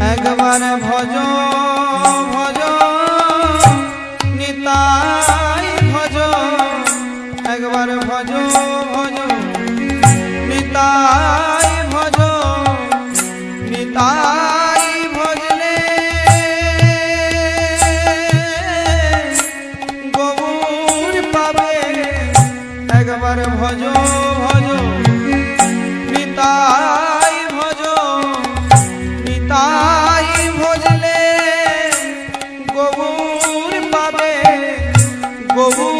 একবার ভজ ভজ, নিতাই ভজ। একবার ভজ ভজ, নিতাই ভজ, নিতাই ভজলে। গৌর পাবে, একবার ভজ ভজ, নিতাই ಬಹು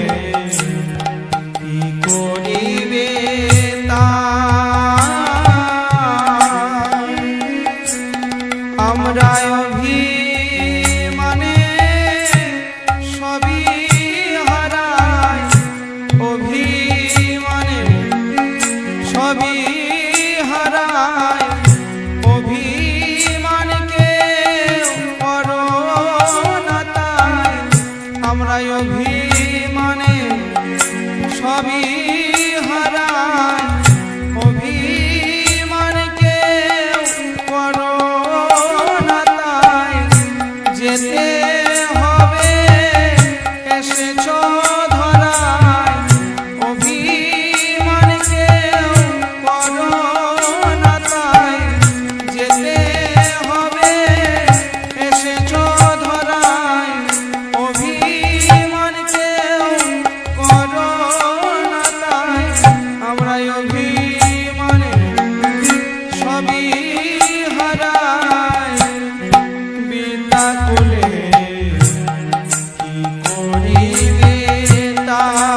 আমরা অভিমানে সবই হারায়। অভিমান কেউ করো না তাই যেতে ता